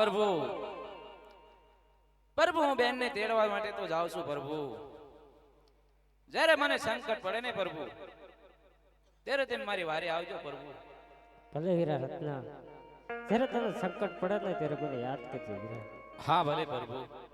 પ્રભુ. પ્રભુ હું બેનને તેડવા માટે તો જાઉં છું પ્રભુ. જ્યારે મને સંકટ પડે ને પ્રભુ ત્યારે તેમ મારી વારે આવજો પ્રભુ. ભલે વીરા રત્ના. જ્યારે તને સંકટ પડે ને ત્યારે મને યાદ કરજો હા ભલે પ્રભુ.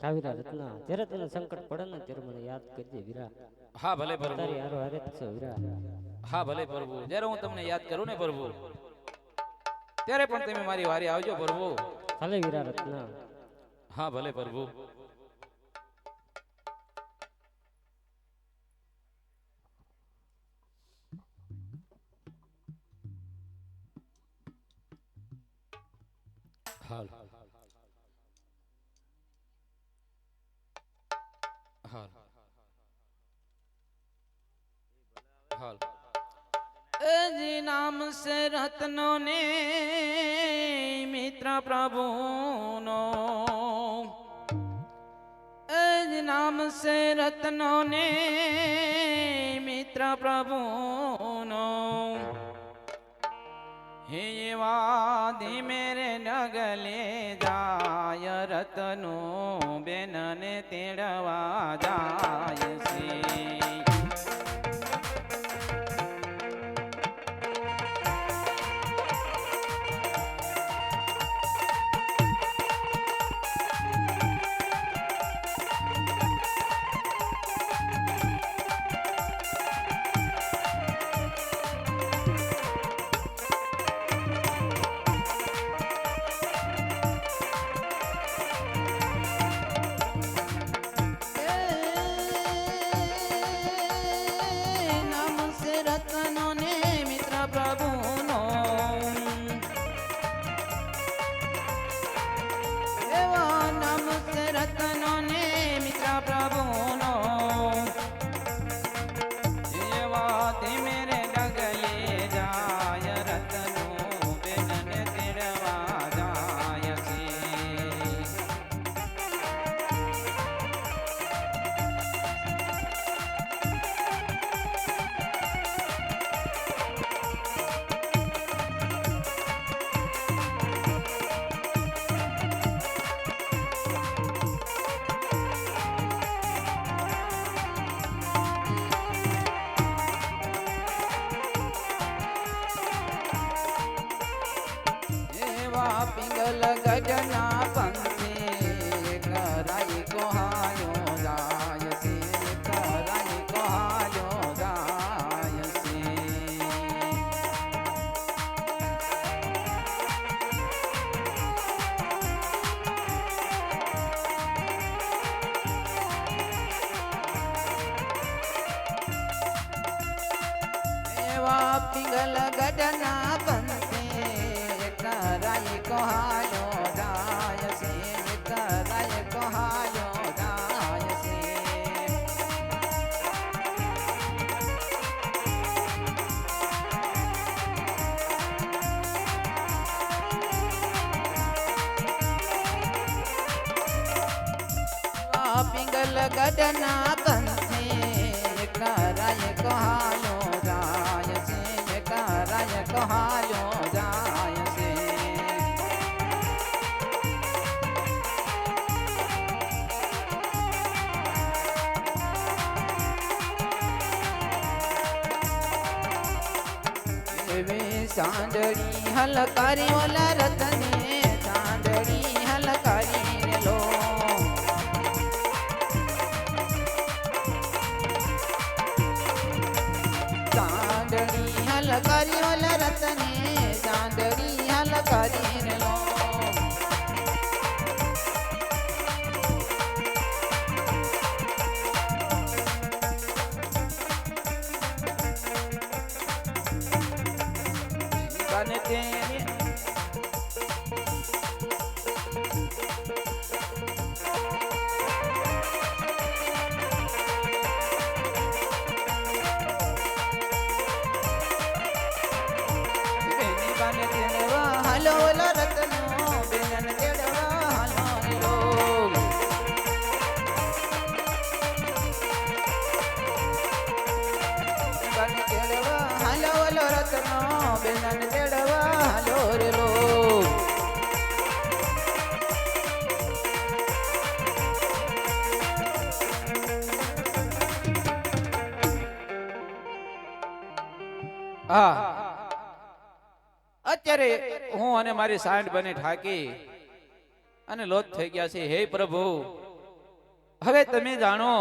હા વીરા રત્ના જ્યારે તને સંકટ પડે ને ત્યારે મને યાદ કરજે વીરા. હા ભલે પ્રભુ. તારી હારો હારે છે વીરા. હા ભલે પ્રભુ. જ્યારે હું તમને યાદ કરું ને પ્રભુ ત્યારે પણ તમે મારી વારી આવજો પ્રભુ. ભલે વીરા રત્ના હા ભલે પ્રભુ. હા હાલ. જી નામ સે રત્નો ને મિત્ર પ્રભુનો એજ નામ સે રત્નો ને મિત્ર પ્રભુનો હે વાદી મેરે નગલે જાય રતનો બેનને તેડવા જાય મિત્ર గజనా పంగ પિંગલ ગઢના પંથે કરાય કહાયો રાય છે કરાય કહાયો રાય છે સાંજળી હલકારી ઓલા રતને સાંજળી હલકારી સાંદડી હલકારી ઓલા રતને ચાંદડી હલકારી લો અત્યારે હું અને મારી સાંઠ બને ઠાકી અને લોથ થઈ ગયા છે. હે પ્રભુ, હવે તમે જાણો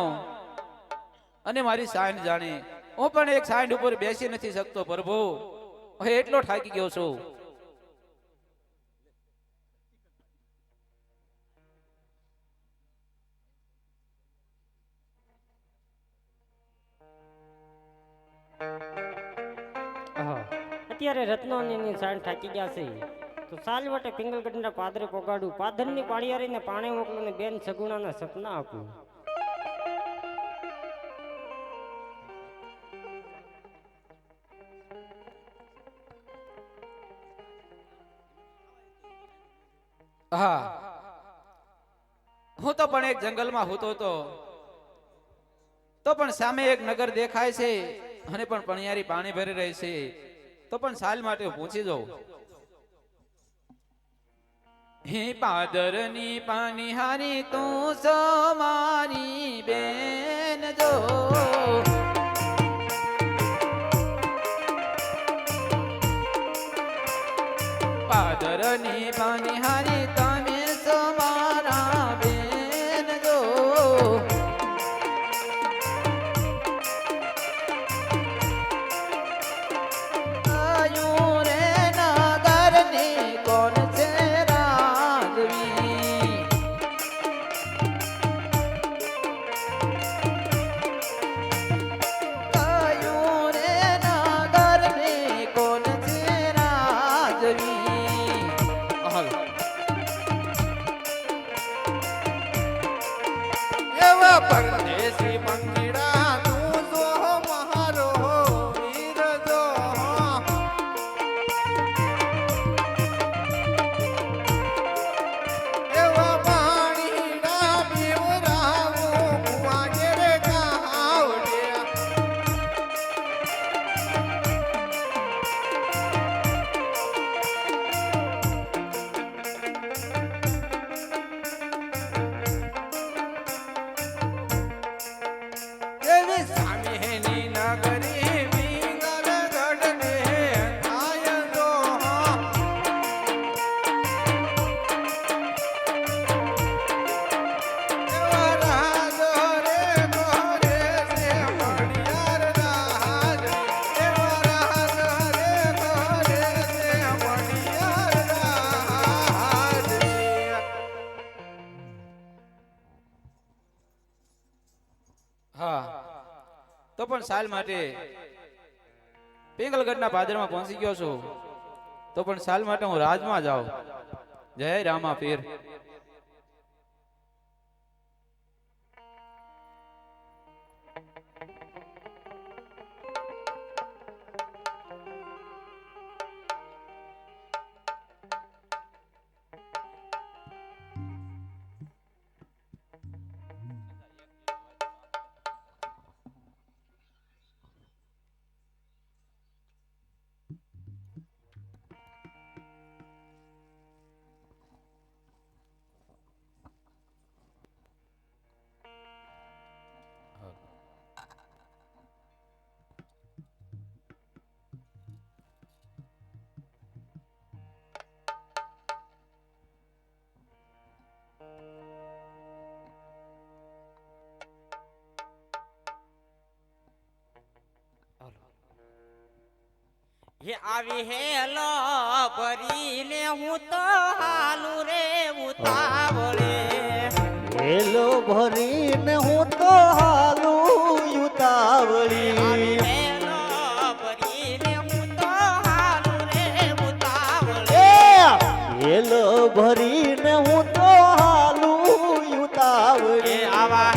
અને મારી સાંઠ જાણે. હું પણ એક સાંઠ ઉપર બેસી નથી શકતો પ્રભુ. હવે એટલો થાકી ગયો છું. અત્યારે રત્નોની સાંજ થાકી ગયા છે. તો સાલ વટે પિંગલગઢના પાદરે પોગાડું. પાદરની પાણીયારીને પાણે મોકલું ને બેન સગુણાના સપના આપું. એક જંગલમાં હોતો તો તો પણ સામે એક નગર દેખાય છે અને પણ પણિયારી પાણી ભરી રહી છે. તો પણ સાલ માટે પૂછી જાઉં. હે પાદરની પાણી હારી તું સો મારી બેન જો. પાદરની પાણી હા. તો પણ સાલ માટે પિંગલગઢના પાદરમાં પહોંચી ગયો છું. તો પણ સાલ માટે હું રાજમાં જાઉં. જય રામા પીર હે આવી હેલો ભરીને હું તો હાલું રે ઉતાવળે. હેલો ભરીને હું તો હાલું ઉતાવળી. આવી ભરીને હું તો હાલું ઉતાવળે. આવા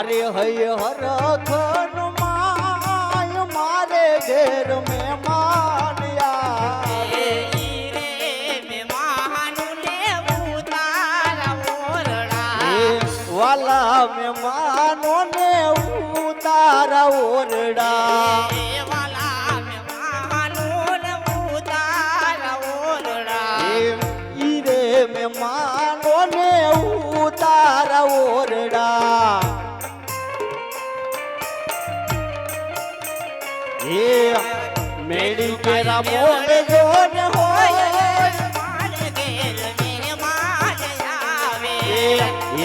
મારે હૈ હરખન માય, મારે ઘેર એ વાલા મહેમાનો ને ઉતારા ઓરડા. મહેમાનું ને ઉતારા ઓરડા. મેળી કેરા હોય મારે આવે એ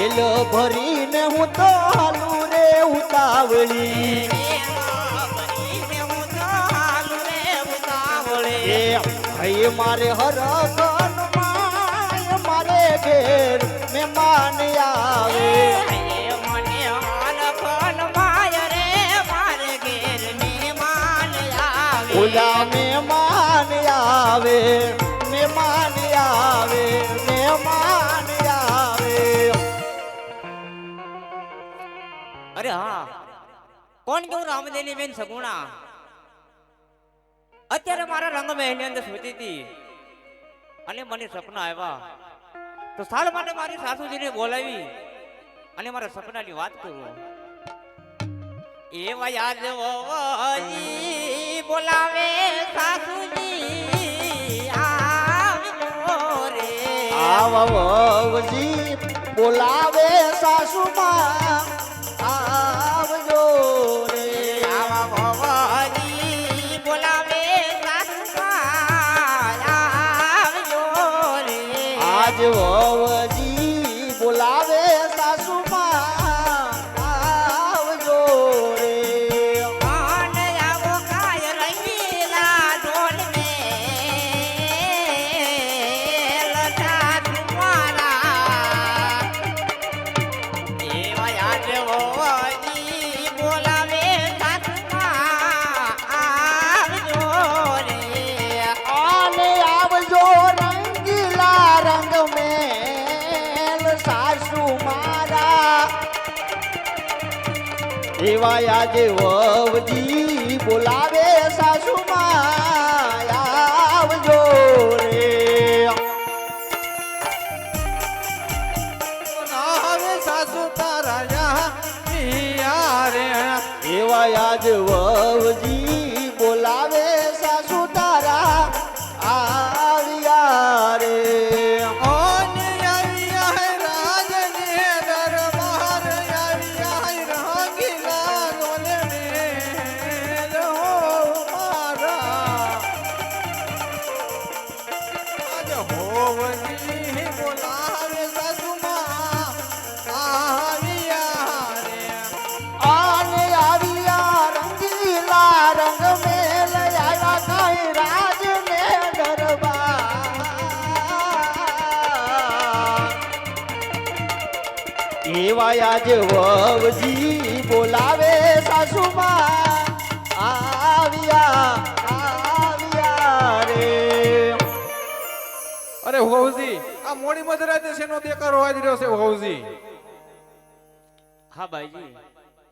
એલો ભરીને હું તો હાલું રે ઉતાવળી. ભાઈ મારે હર મારે ઘેર મહેમાન આવે કોણ કેવું રામદેવની બેન સગુણા? અત્યારે મારા રંગ મહેલની અંદર સૂતી હતી અને મને સપના આવ્યા. તો સાલ માટે મારી સાસુજીને બોલાવી અને મારા સપનાની વાત કરું. એવા યાદ બોલાવે સાસુજી, આવો બોલાવે સાસુમાં. આજ વવજી એવા આજે વવજી બોલાવે સાસુમાં એવા જ વવજી બોલાવે સાસુમાં. આવ્યા આવ્યા રે. અરે હોવજી આ મોડી મધરાતે શેનો દેકારો વાજી રહ્યો છે હોવજી હા ભાઈજી.